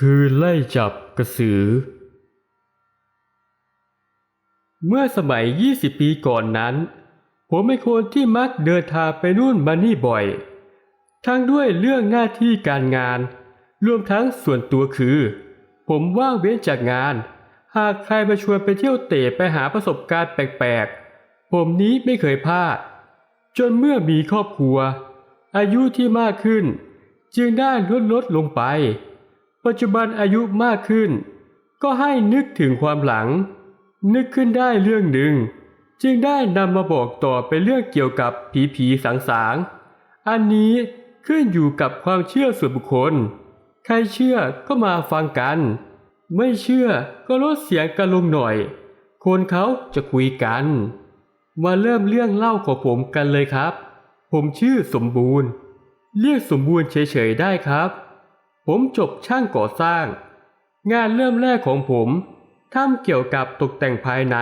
คือไล่จับกระสือ เมื่อสมัย 20 ปีก่อนนั้น ผมเป็นคนที่มักเดินทางไปนู่นมานี่บ่อย ทั้งด้วยเรื่องหน้าที่การงาน รวมทั้งส่วนตัวคือ ผมว่างเว้นจากงาน หากใครมาชวนไปเที่ยวเตะไปหาประสบการณ์แปลกๆ ผมนี้ไม่เคยพลาด จนเมื่อมีครอบครัว อายุที่มากขึ้น จึงได้ลดลดลงไป ปัจจุบันอายุมากขึ้น ก็ให้นึกถึงความหลัง นึกขึ้นได้เรื่องหนึ่ง จึงได้นำมาบอกต่อเป็นเรื่องเกี่ยวกับผีผีสางสางอันนี้ขึ้นอยู่กับความเชื่อส่วนบุคคล ใครเชื่อก็มาฟังกัน ไม่เชื่อก็ลดเสียงกันลงหน่อย คนเขาจะคุยกัน มาเริ่มเรื่องเล่าของผมกันเลยครับ ผมชื่อสมบูรณ์ เรียกสมบูรณ์เฉยๆได้ครับ ผมจบช่างก่อสร้าง งานเริ่มแรกของผมทำเกี่ยวกับตกแต่งภายใน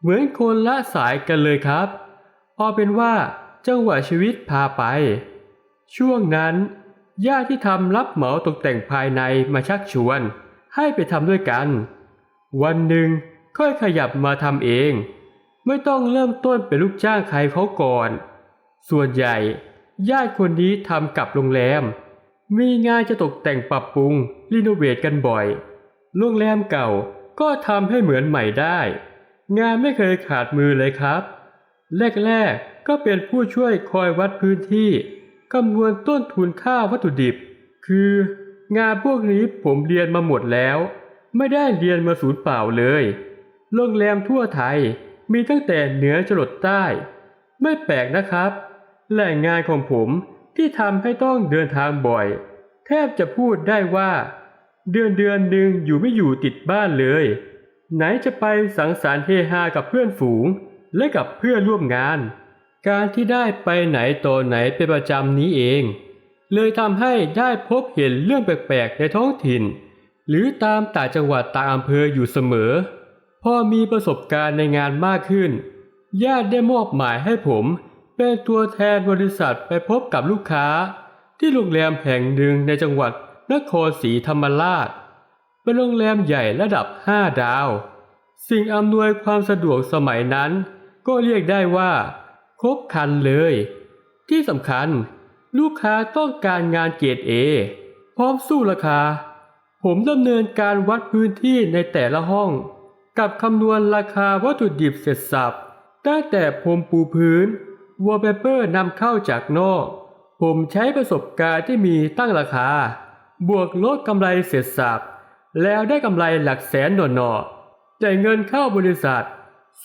เหมือนคนละสายกันเลยครับเอาเป็นว่าจังหวะชีวิตพาไป ช่วงนั้นญาติที่ทำรับเหมาตกแต่งภายในมาชักชวน ให้ไปทำด้วยกัน วันหนึ่งค่อยขยับมาทำเอง ไม่ต้องเริ่มต้นเป็นลูกจ้างใครเขาก่อน ส่วนใหญ่ญาติคนนี้ทำกับโรงแรม มีงานจะตกแต่งปรับปรุง รีโนเวทกันบ่อย โรงแรมเก่าก็ทำให้เหมือนใหม่ได้ งานไม่เคยขาดมือเลยครับ แรกๆก็เป็นผู้ช่วยคอยวัดพื้นที่คำนวณต้นทุนค่าวัตถุดิบ คืองานพวกนี้ผมเรียนมาหมดแล้ว ไม่ได้เรียนมาศูนย์เปล่าเลย โรงแรมทั่วไทยมีตั้งแต่เหนือจรดใต้ ไม่แปลกนะครับ แหล่งงานของผม ที่ทำให้ต้องเดินทางบ่อย แทบจะพูดได้ว่า เดือนเดือนหนึ่งอยู่ไม่อยู่ติดบ้านเลย ไหนจะไปสังสรรค์เฮฮากับเพื่อนฝูง และกับเพื่อนร่วมงาน การที่ได้ไปไหนต่อไหนเป็นประจำนี้เอง เลยทำให้ได้พบเห็นเรื่องแปลกๆในท้องถิ่น หรือตามต่างจังหวัดต่างอำเภออยู่เสมอ พอมีประสบการณ์ในงานมากขึ้นญาติได้มอบหมายให้ผม เป็นตัวแทนบริษัทไปพบกับลูกค้า ที่โรงแรมแห่งหนึ่งในจังหวัดนครศรีธรรมราช เป็นโรงแรมใหญ่ระดับ 5 ดาว สิ่งอำนวยความสะดวกสมัยนั้น ก็เรียกได้ว่า ครบครันเลย ที่สำคัญ ลูกค้าต้องการงานเกรดเอพร้อมสู้ราคา ผมดำเนินการวัดพื้นที่ในแต่ละห้อง กับคำนวณราคาวัตถุดิบเสร็จสับตั้งแต่ผมปูพื้น วอลเปเปอร์นำเข้าจากนอก ผมใช้ประสบการณ์ที่มีตั้งราคา บวกลดกำไรเสร็จสับแล้วได้กำไรหลักแสนหน่อๆจ่ายเงินเข้าบริษัท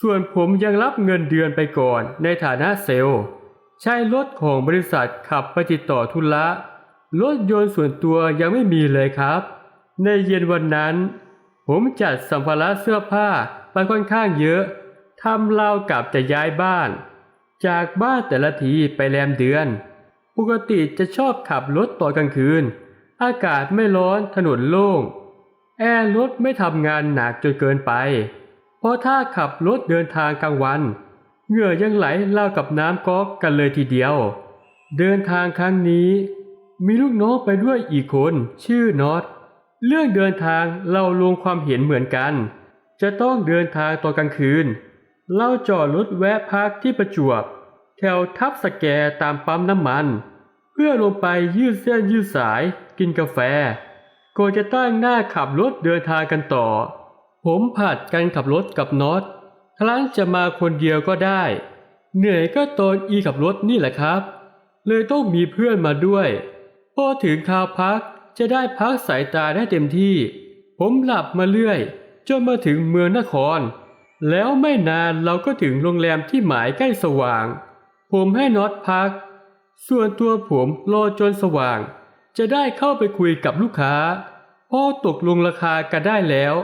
ส่วนผมยังรับเงินเดือนไปก่อนในฐานะเซลล์ ใช้รถของบริษัทขับไปติดต่อธุระรถยนต์ส่วนตัวยังไม่มีเลยครับ ในเย็นวันนั้น ผมจัดสัมภาระเสื้อผ้าไปค่อนข้างเยอะทำราวกับจะย้ายบ้าน จากบ้านแต่ละทีไปแรมเดือน ปกติจะชอบขับรถตอนกลางคืน อากาศไม่ร้อนถนนโล่ง แอร์รถไม่ทำงานหนักจนเกินไป เพราะถ้าขับรถเดินทางกลางวัน เหงื่อยังไหลเล่ากับน้ำก๊อกกันเลยทีเดียว เดินทางครั้งนี้ มีลูกน้องไปด้วยอีกคนชื่อน็อตเรื่องเดินทางเราลงความเห็นเหมือนกัน จะต้องเดินทางตอนกลางคืน เราจอดรถแวะพักที่ประจวบ ถวทับสแกตามปั๊มน้ำมัน เพื่อลงไปยืดเส้นยืดสายกินกาแฟก่อนจะตั้งหน้าขับรถเดินทางกันต่อ ผมผัดกันขับรถกับน็อตครั้งจะมาคนเดียวก็ได้ เหนื่อยก็ตอนอีขับรถนี่แหละครับ เลยต้องมีเพื่อนมาด้วย พอถึงคาวพักจะได้พักสายตาได้เต็มที่ ผมหลับมาเรื่อย จนมาถึงเมืองนคร แล้วไม่นานเราก็ถึงโรงแรมที่หมายใกล้สว่าง ผมให้น็อตพัก ส่วนตัวผมรอจนสว่าง จะได้เข้าไปคุยกับลูกค้าพอตกลงราคากันได้แล้ว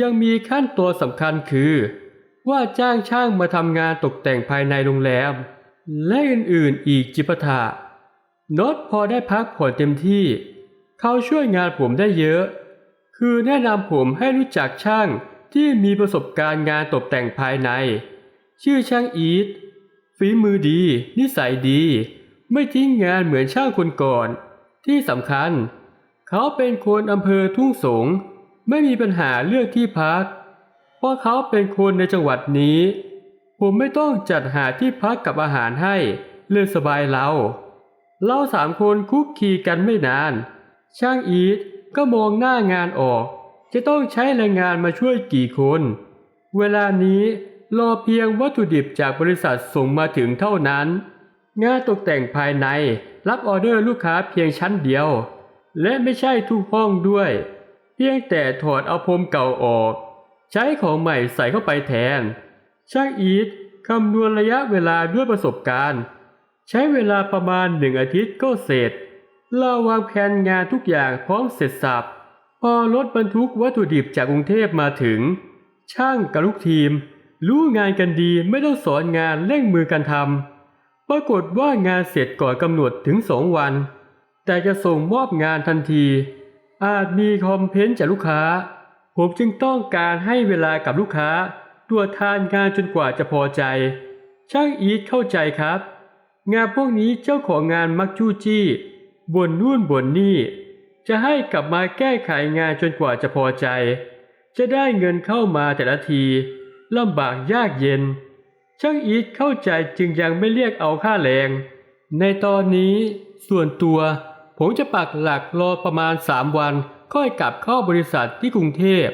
ยังมีขั้นตัวสำคัญคือ ว่าจ้างช่างมาทำงานตกแต่งภายในโรงแรม และอื่นๆอีกจิปาถะน็อตพอได้พักผ่อนเต็มที่ เขาช่วยงานผมได้เยอะ คือแนะนำผมให้รู้จักช่างที่มีประสบการณ์งานตกแต่งภายใน ชื่อช่างอีท ฝีมือดี นิสัยดี ไม่ทิ้งงานเหมือนช่างคนก่อน ที่สำคัญ เขาเป็นคนอำเภอทุ่งสง ไม่มีปัญหาเรื่องที่พัก เพราะเขาเป็นคนในจังหวัดนี้ ผมไม่ต้องจัดหาที่พักกับอาหารให้เลยสบายเราเราสามคนคุกคีกันไม่นาน ช่างอีทก็มองหน้างานออก จะต้องใช้แรงงานมาช่วยกี่คน เวลานี้ รอเพียงวัตถุดิบจากบริษัทส่งมาถึงเท่านั้น งานตกแต่งภายในรับออเดอร์ลูกค้าเพียงชั้นเดียว และไม่ใช่ทุกห้องด้วย เพียงแต่ถอดเอาพรมเก่าออก ใช้ของใหม่ใส่เข้าไปแทน ช่างอีทคำนวณระยะเวลาด้วยประสบการณ์ ใช้เวลาประมาณหนึ่งอาทิตย์ก็เสร็จเราวางแผนงานทุกอย่างพร้อมเสร็จสับพอรถบรรทุกวัตถุดิบจากกรุงเทพมาถึง ช่างกับลูกทีม รู้งานกันดีไม่ต้องสอนงานเร่งมือกันทำปรากฏว่างานเสร็จก่อนกำหนดถึงสองวัน แต่จะส่งมอบงานทันที อาจมีคอมเพนต์จากลูกค้า ผมจึงต้องการให้เวลากับลูกค้าตรวทานงานจนกว่าจะพอใจ ช่างอีทเข้าใจครับ งานพวกนี้เจ้าของงานมักจู้จี้บ่นนู่นบ่นนี่ จะให้กลับมาแก้ไขงานจนกว่าจะพอใจ จะได้เงินเข้ามาแต่ละที ลำบากยากเย็น ช่างอีทเข้าใจจึงยังไม่เรียกเอาค่าแรง ในตอนนี้ส่วนตัว ผมจะปักหลักรอประมาณสามวัน ค่อยกลับเข้าบริษัทที่กรุงเทพ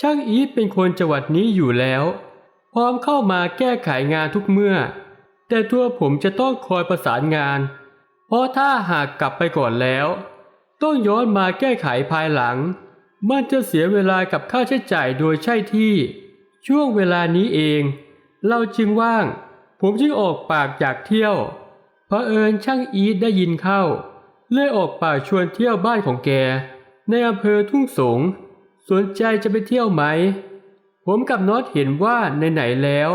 ช่างอีทเป็นคนจังหวัดนี้อยู่แล้ว พร้อมเข้ามาแก้ไขงานทุกเมื่อ แต่ตัวผมจะต้องคอยประสานงาน เพราะถ้าหากกลับไปก่อนแล้ว ต้องย้อนมาแก้ไขภายหลัง มันจะเสียเวลากับค่าใช้จ่ายโดยใช่ที่ ช่วงเวลานี้เอง เราจึงว่าง ผมจึงออกปากอยากเที่ยวเพอเอิญช่างอีทได้ยินเข้า เลยออกปากชวนเที่ยวบ้านของแก ในอำเภอทุ่งสง สนใจจะไปเที่ยวไหม ผมกับน็อตเห็นว่าไหนๆแล้ว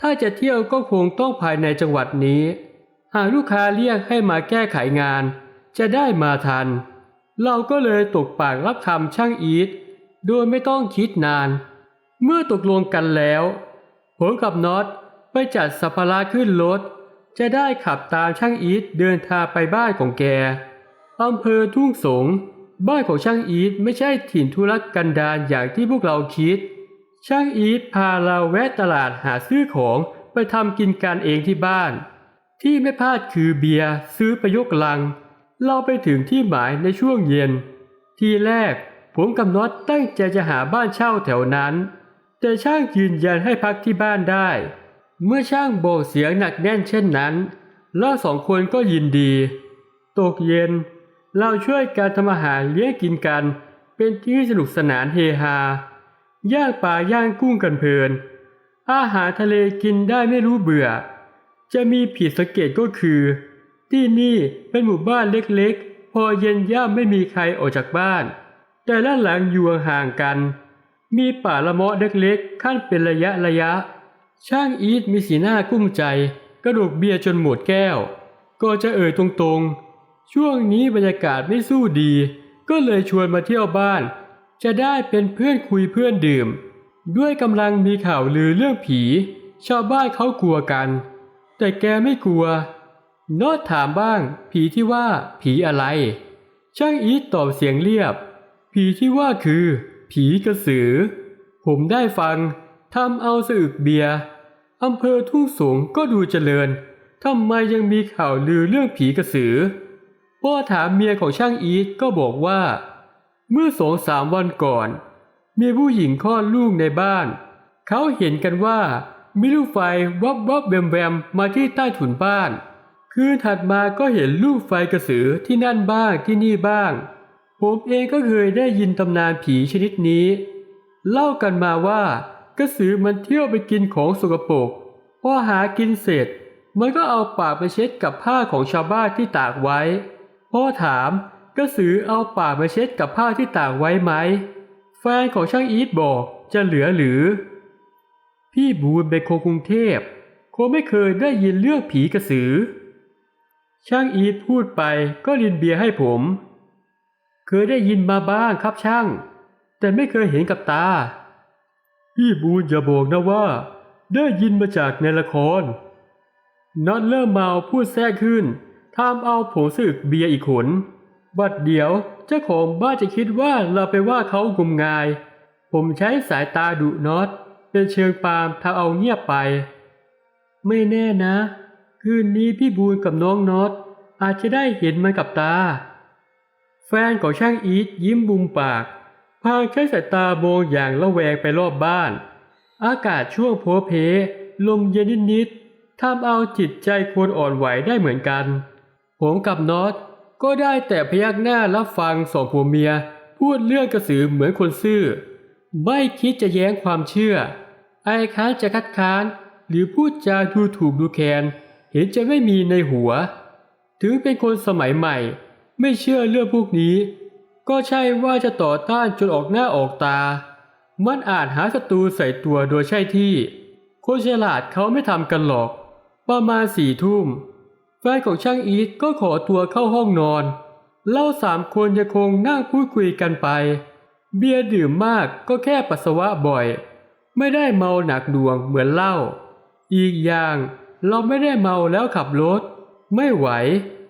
ถ้าจะเที่ยวก็คงต้องภายในจังหวัดนี้ หากลูกค้าเรียกให้มาแก้ไขงาน จะได้มาทัน เราก็เลยตกปากรับคำช่างอีทโดยไม่ต้องคิดนาน เมื่อตกลงกันแล้ว ผมกับน็อตไปจัดสัมภาระขึ้นรถ จะได้ขับตามช่างอีทเดินทางไปบ้านของแกอำเภอทุ่งสง บ้านของช่างอีทไม่ใช่ถิ่นธุรกันดารอย่างที่พวกเราคิด ช่างอีทพาเราแวะตลาดหาซื้อของไปทำกินกันเองที่บ้าน ที่ไม่พลาดคือเบียร์ซื้อไปยกลัง เราไปถึงที่หมายในช่วงเย็น ทีแรกผมกับน็อตตั้งใจจะหาบ้านเช่าแถวนั้น แต่ช่างยืนยันให้พักที่บ้านได้ เมื่อช่างบอกเสียงหนักแน่นเช่นนั้นเราสองคนก็ยินดี ตกเย็น เราช่วยการทำอาหารเลี้ยงกินกัน เป็นที่สนุกสนานเฮฮา ย่างปลาย่างกุ้งกันเพลิน อาหารทะเลกินได้ไม่รู้เบื่อ จะมีผิดสังเกตก็คือ ที่นี่เป็นหมู่บ้านเล็กๆ พอเย็นย่าไม่มีใครออกจากบ้าน แต่ละหลังอยู่ห่างกัน มีป่าละเมาะเล็กๆขั้นเป็นระยะระยะ ช่างอีทมีสีหน้ากุ้มใจ กระดกเบียร์จนหมดแก้ว ก็จะเอ่ยตรงๆ ช่วงนี้บรรยากาศไม่สู้ดี ก็เลยชวนมาเที่ยวบ้าน จะได้เป็นเพื่อนคุยเพื่อนดื่ม ด้วยกำลังมีข่าวลือเรื่องผี ชาวบ้านเขากลัวกัน แต่แกไม่กลัวนอดถามบ้าง ผีที่ว่าผีอะไร ช่างอีทตอบเสียงเรียบ ผีที่ว่าคือ ผีกระสือ ผมได้ฟังทำเอาสะอึกเบียร์อำเภอทุ่งสงก็ดูเจริญทำไมยังมีข่าวลือเรื่องผีกระสือพ่อถามเมียของช่างอีทก็บอกว่า เมื่อสองสามวันก่อน มีผู้หญิงคลอดลูกในบ้าน เขาเห็นกันว่ามีลูกไฟวับวับแวมแวมมาที่ใต้ถุนบ้าน คืนถัดมาก็เห็นลูกไฟกระสือที่นั่นบ้างที่นี่บ้าง ผมเองก็เคยได้ยินตำนานผีชนิดนี้ เล่ากันมาว่ากระสือมันเที่ยวไปกินของสกปรกพอหากินเสร็จ มันก็เอาปากไปเช็ดกับผ้าของชาวบ้านที่ตากไว้พ่อถามกระสือเอาปากไปเช็ดกับผ้าที่ตากไว้ไหม แฟนของช่างอีทบอกจะเหลือหรือ พี่บูนเป็นคนกรุงเทพคงไม่เคยได้ยินเรื่องผีกระสือ ช่างอีทพูดไปก็ลินเบียร์ให้ผม เคยได้ยินมาบ้างครับช่าง แต่ไม่เคยเห็นกับตา พี่บูนอย่าบอกนะว่า ได้ยินมาจากในละครน็อตเริ่มเมาพูดแทรกขึ้นทำเอาผมสึกเบียร์อีกขน บัดเดี๋ยวเจ้าของบ้านจะคิดว่าเราไปว่าเขางมงาย ผมใช้สายตาดุน็อต เป็นเชิงปามทำเอาเงียบไป ไม่แน่นะ คืนนี้พี่บูนกับน้องน็อตอาจจะได้เห็นมันกับตา แฟนของช่างอีทยิ้มบุมปากพางใช้สายตามองอย่างละแวงไปรอบบ้าน อากาศช่วงโพเพ ลมเย็นนิดๆทำเอาจิตใจคนอ่อนไหวได้เหมือนกัน ผมกับน็อตก็ได้แต่พยักหน้ารับฟังสองผัวเมีย พูดเรื่องกระสือเหมือนคนซื่อ ไม่คิดจะแย้งความเชื่อ ไอ้ค้านจะคัดค้าน หรือพูดจาดูถูกดูแคลนเห็นจะไม่มีในหัว ถึงเป็นคนสมัยใหม่ ไม่เชื่อเรื่องพวกนี้ ก็ใช่ว่าจะต่อต้านจนออกหน้าออกตา มันอาจหาศัตรูใส่ตัวโดยใช่ที่ คนฉลาดเขาไม่ทำกันหรอก ประมาณสี่ทุ่มแฟนของช่างอีทก็ขอตัวเข้าห้องนอน เล่าสามคนยังคงนั่งพูดคุยกันไป เบียร์ดื่มมากก็แค่ปัสสาวะบ่อย ไม่ได้เมาหนักดวงเหมือนเหล้า อีกอย่างเราไม่ได้เมาแล้วขับรถ ไม่ไหว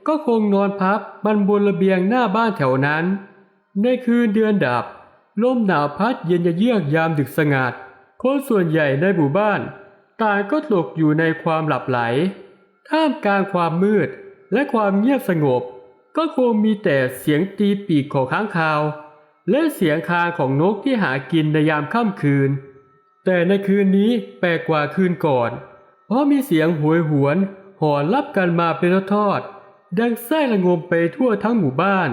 ก็คงนอนพับมันบนระเบียงหน้าบ้านแถวนั้น ในคืนเดือนดับลมหนาวพัดเย็นเยือกยามดึกสงัด คนส่วนใหญ่ในหมู่บ้านต่างก็ตกอยู่ในความหลับไหล ท่ามกลางความมืดและความเงียบสงบ ก็คงมีแต่เสียงตีปีกของค้างคาว และเสียงคางของนกที่หากินในยามค่ำคืน แต่ในคืนนี้แปลกกว่าคืนก่อน เพราะมีเสียงหวยหวนหอนรับกันมาเป็นทอด ดังไส้ระงมไปทั่วทั้งหมู่บ้าน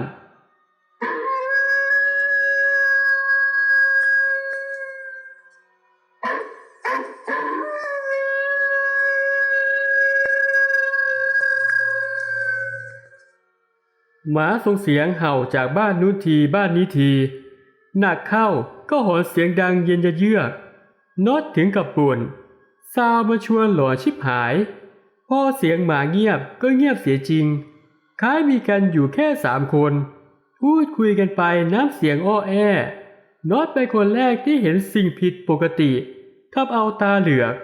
หมาส่งเสียงเห่าจากบ้านนู้นทีบ้านนี้ทีหนักเข้าก็หอนเสียงดังเย็นจะเยือกนอตถึงกับป่วนซาวมาชวนหล่อชิบหาย พอเสียงหมาเงียบก็เงียบเสียจริง คล้ายมีกันอยู่แค่สามคน พูดคุยกันไปน้ำเสียงอ้อแอน็อตเป็นคนแรกที่เห็นสิ่งผิดปกติทับเอาตาเหลือก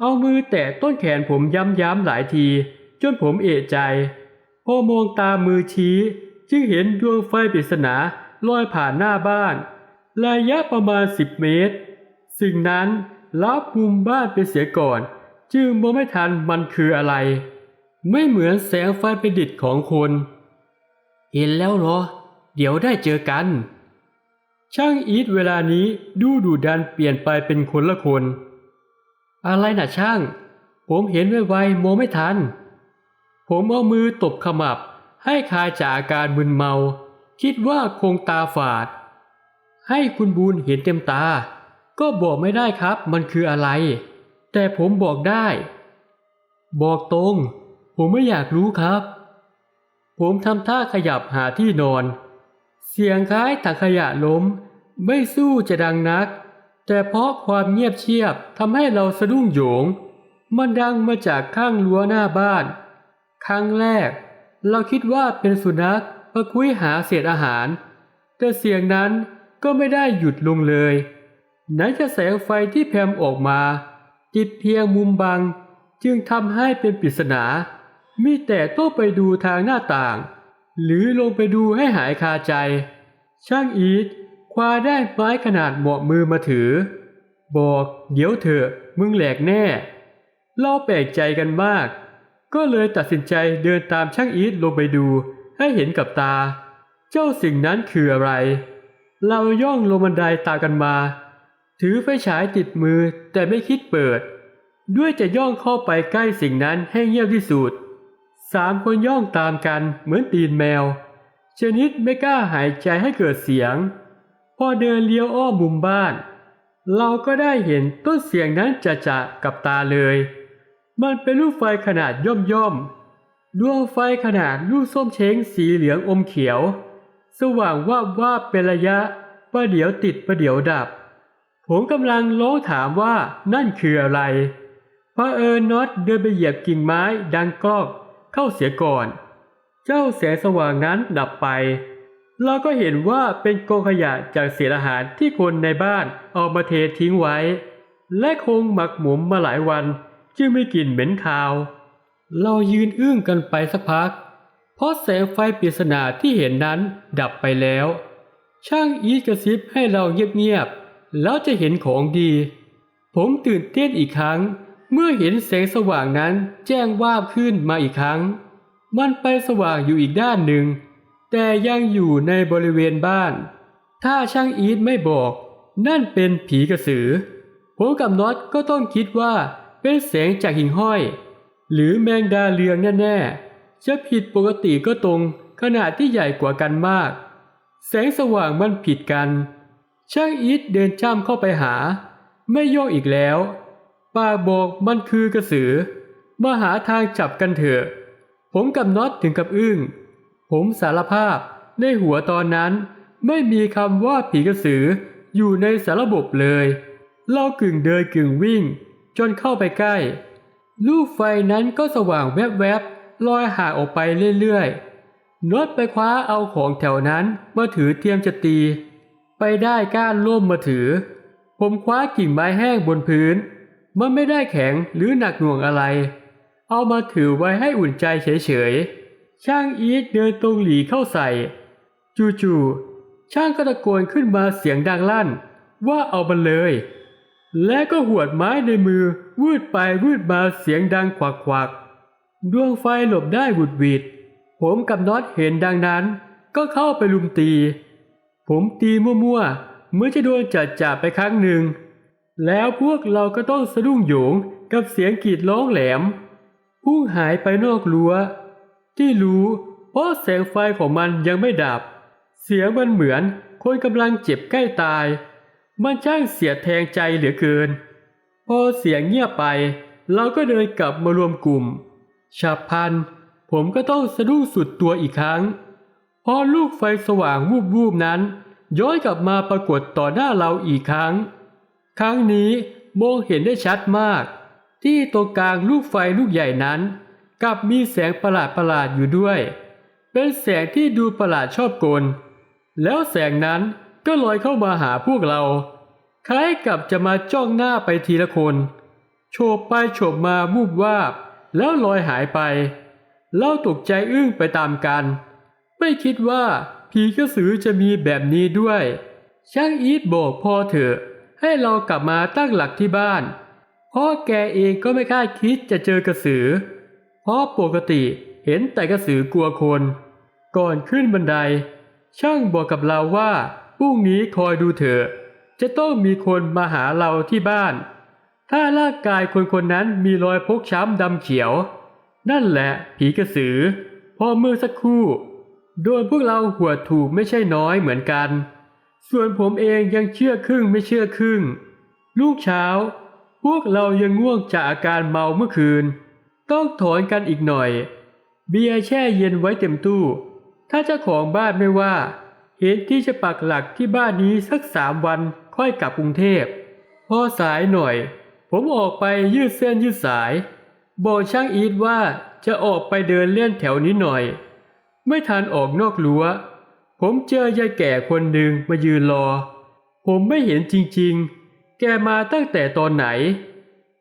เอามือแตะต้นแขนผมย้ำๆหลายที จนผมเอะใจ พอมองตามือชี้ จึงเห็นดวงไฟปริศนาลอยผ่านหน้าบ้าน ระยะประมาณสิบเมตร สิ่งนั้นลับมุมบ้านไปเสียก่อน จึงมองไม่ทันมันคืออะไร ไม่เหมือนแสงไฟประดิษฐ์ของคน เห็นแล้วเหรอ เดี๋ยวได้เจอกัน ช่างอีทเวลานี้ดูดูดันเปลี่ยนไปเป็นคนละคน อะไรนะช่าง ผมเห็นไวๆมองไม่ทัน ผมเอามือตบขมับให้คายจากอาการมึนเมา คิดว่าคงตาฝาด ให้คุณบูนเห็นเต็มตา ก็บอกไม่ได้ครับมันคืออะไร แต่ผมบอกได้ บอกตรง ผมไม่อยากรู้ครับ ผมทำท่าขยับหาที่นอน เสียงคล้ายถังขยะล้ม ไม่สู้จะดังนัก แต่เพราะความเงียบเชียบทำให้เราสะดุ้งโหยง มันดังมาจากข้างรั้วหน้าบ้าน ครั้งแรก เราคิดว่าเป็นสุนัขมาคุยหาเศษอาหาร แต่เสียงนั้นก็ไม่ได้หยุดลงเลยไหนจะแสงไฟที่แผ่ออกมาจิตเพียงมุมบังจึงทำให้เป็นปริศนา มีแต่ต้องไปดูทางหน้าต่าง หรือลงไปดูให้หายคาใจ ช่างอีทคว้าได้ไม้ขนาดเหมาะมือมาถือ บอกเดี๋ยวเถอะมึงแหลกแน่เราแปลกใจกันมาก ก็เลยตัดสินใจเดินตามช่างอีทลงไปดูให้เห็นกับตา เจ้าสิ่งนั้นคืออะไร เราย่องลงบันไดตามกันมา ถือไฟฉายติดมือแต่ไม่คิดเปิด ด้วยจะย่องเข้าไปใกล้สิ่งนั้นให้เงียบที่สุด สามคนย่องตามกันเหมือนตีนแมว ชนิดไม่กล้าหายใจให้เกิดเสียง พอเดินเลี้ยวอ้อมมุมบ้าน เราก็ได้เห็นต้นเสียงนั้นจะจะกับตาเลย มันเป็นลูกไฟขนาดย่อมย่อมๆดวงไฟขนาดลูกส้มเช้งสีเหลืองอมเขียว สว่างว่าบว่าบเป็นระยะประเดี๋ยวติดประเดี๋ยวดับ ผมกำลังร้อถามว่านั่นคืออะไรพระเอิญน็อตเดินไปเหยียบกิ่งไม้ดังกรอก เข้าเสียก่อน เจ้าแสงสว่างนั้นดับไป เราก็เห็นว่าเป็นกองขยะจากเศษอาหารที่คนในบ้านเอามาเททิ้งไว้ และคงหมักหมมมาหลายวัน จึงไม่กลิ่นเหม็นคาว เรายืนอึ้งกันไปสักพัก เพราะแสงไฟปริศนาที่เห็นนั้นดับไปแล้ว ช่างอีกระซิบให้เราเงียบๆแล้วจะเห็นของดี ผมตื่นเต้นอีกครั้ง เมื่อเห็นแสงสว่างนั้นแจ้งวาบขึ้นมาอีกครั้ง มันไปสว่างอยู่อีกด้านหนึ่ง แต่ยังอยู่ในบริเวณบ้าน ถ้าช่างอีทไม่บอก นั่นเป็นผีกระสือ ผมกับน็อตก็ต้องคิดว่าเป็นแสงจากหิ่งห้อย หรือแมงดาเรืองแน่ๆ จะผิดปกติก็ตรงขนาดที่ใหญ่กว่ากันมาก แสงสว่างมันผิดกัน ช่างอีทเดินจ้ำเข้าไปหา ไม่โยกอีกแล้ว ปาบอกมันคือกระสือ มาหาทางจับกันเถอะ ผมกับน็อตถึงกับอึ้ง ผมสารภาพในหัวตอนนั้น ไม่มีคำว่าผีกระสืออยู่ในสารบบเลยเรากึ่งเดินกึ่งวิ่ง จนเข้าไปใกล้ ลูกไฟนั้นก็สว่างแวบๆลอยห่างออกไปเรื่อยๆน็อตไปคว้าเอาของแถวนั้นมาถือเตรียมจะตี ไปได้ก้านล่มมาถือ ผมคว้ากิ่งไม้แห้งบนพื้น มันไม่ได้แข็งหรือหนักหน่วงอะไร เอามาถือไว้ให้อุ่นใจเฉยๆ ช่างอีทเดินตรงหลีเข้าใส่ จู่ๆ ช่างก็ตะโกนขึ้นมาเสียงดังลั่น ว่าเอามันเลย และก็หวดไม้ในมือ วืดไปวืดมาเสียงดังควักๆดวงไฟหลบได้หวุดหวิดผมกับน็อตเห็นดังนั้น ก็เข้าไปลุมตี ผมตีมั่วๆ เมื่อจะโดนจัดจ่าไปครั้งหนึ่ง แล้วพวกเราก็ต้องสะดุ้งโหยงกับเสียงกรีดร้องแหลม พุ่งหายไปนอกรั้ว ที่รู้เพราะแสงไฟของมันยังไม่ดับ เสียงมันเหมือนคนกำลังเจ็บใกล้ตาย มันช่างเสียแทงใจเหลือเกิน พอเสียงเงียบไป เราก็เดินกลับมารวมกลุ่มฉับพัน ผมก็ต้องสะดุ้งสุดตัวอีกครั้งพราะลูกไฟสว่างวูบๆนั้น ย้อนกลับมาปรากฏต่อหน้าเราอีกครั้ง ครั้งนี้มองเห็นได้ชัดมาก ที่ตรงกลางลูกไฟลูกใหญ่นั้นกลับมีแสงประหลาดประหลาดอยู่ด้วย เป็นแสงที่ดูประหลาดชอบกล แล้วแสงนั้นก็ลอยเข้ามาหาพวกเรา คล้ายกับจะมาจ้องหน้าไปทีละคน โฉบไปโฉบมาวูบวาบ แล้วลอยหายไปเราตกใจอึ้งไปตามกัน ไม่คิดว่าผีกระสือจะมีแบบนี้ด้วย ช่างอีทบอกพอเถอะ ให้เรากลับมาตั้งหลักที่บ้าน เพราะแกเองก็ไม่คาดคิดจะเจอกระสือ เพราะปกติเห็นแต่กระสือกลัวคน ก่อนขึ้นบันได ช่างบอกกับเราว่าพรุ่งนี้คอยดูเถอะ จะต้องมีคนมาหาเราที่บ้าน ถ้าร่างกายคนคนนั้นมีรอยพกช้ำดำเขียว นั่นแหละผีกระสือ พอเมื่อสักครู่ โดนพวกเราหัวถูกไม่ใช่น้อยเหมือนกัน ส่วนผมเองยังเชื่อครึ่งไม่เชื่อครึ่ง ลูกเช้า พวกเรายังง่วงจากอาการเมาเมื่อคืน ต้องถอนกันอีกหน่อย เบียร์แช่เย็นไว้เต็มตู้ ถ้าเจ้าของบ้านไม่ว่า เห็นที่จะปักหลักที่บ้านนี้สักสามวันค่อยกลับกรุงเทพ พอสายหน่อย ผมออกไปยืดเส้นยืดสาย บอกช่างอีทว่าจะออกไปเดินเล่นแถวนี้หน่อย ไม่ทันออกนอกรั้ว ผมเจอยายแก่คนหนึ่งมายืนรอ ผมไม่เห็นจริงๆ แกมาตั้งแต่ตอนไหน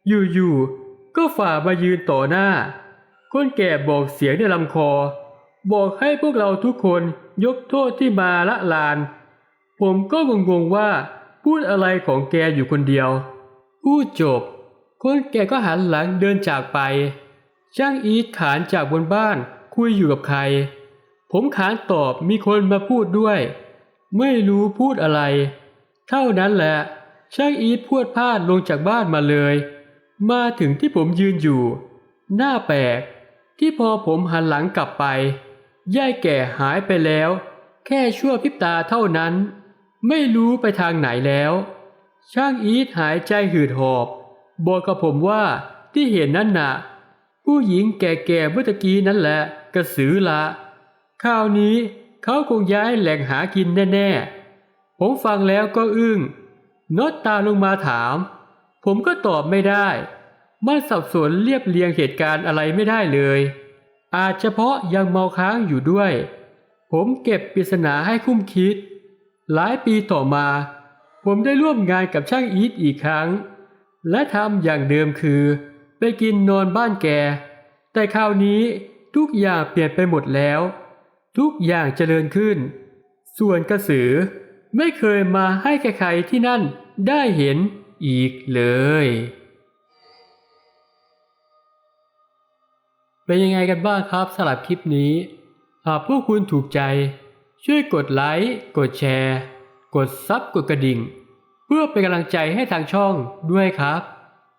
อยู่ๆ ก็ฝ่ามายืนต่อหน้า คนแก่บอกเสียงในลำคอ บอกให้พวกเราทุกคนยกโทษที่มาละลาน ผมก็งงๆว่าพูดอะไรของแกอยู่คนเดียว พูดจบ คนแก่ก็หันหลังเดินจากไป ช่างอีทขานจากบนบ้านคุยอยู่กับใคร ผมขานตอบมีคนมาพูดด้วย ไม่รู้พูดอะไร เท่านั้นแหละ ช่างอีทพูดพลาดลงจากบ้านมาเลย มาถึงที่ผมยืนอยู่ หน้าแปลก ที่พอผมหันหลังกลับไปยายแก่หายไปแล้ว แค่ชั่วพริบตาเท่านั้น ไม่รู้ไปทางไหนแล้ว ช่างอีทหายใจหืดหอบ บอกกับผมว่าที่เห็นนั่นน่ะ ผู้หญิงแก่ๆเมื่อกี้นั่นแหละ กระสือละ คราวนี้เขาคงย้ายแหล่งหากินแน่ๆ ผมฟังแล้วก็อึ้งน็อตตาลงมาถาม ผมก็ตอบไม่ได้มันสับสนเรียบเรียงเหตุการณ์อะไรไม่ได้เลย อาจจะเพาะยังเมาค้างอยู่ด้วย ผมเก็บปริศนาให้คุ้มคิด หลายปีต่อมา ผมได้ร่วมงานกับช่างอีทอีกครั้ง และทำอย่างเดิมคือ ไปกินนอนบ้านแก แต่คราวนี้ทุกอย่างเปลี่ยนไปหมดแล้ว ทุกอย่างเจริญขึ้น ส่วนกระสือไม่เคยมาให้ใครๆที่นั่นได้เห็นอีกเลย เป็นยังไงกันบ้างครับสำหรับคลิปนี้ หากพวกคุณถูกใจ ช่วยกดไลค์ กดแชร์ กดซับกดกระดิ่ง เพื่อเป็นกำลังใจให้ทางช่องด้วยครับ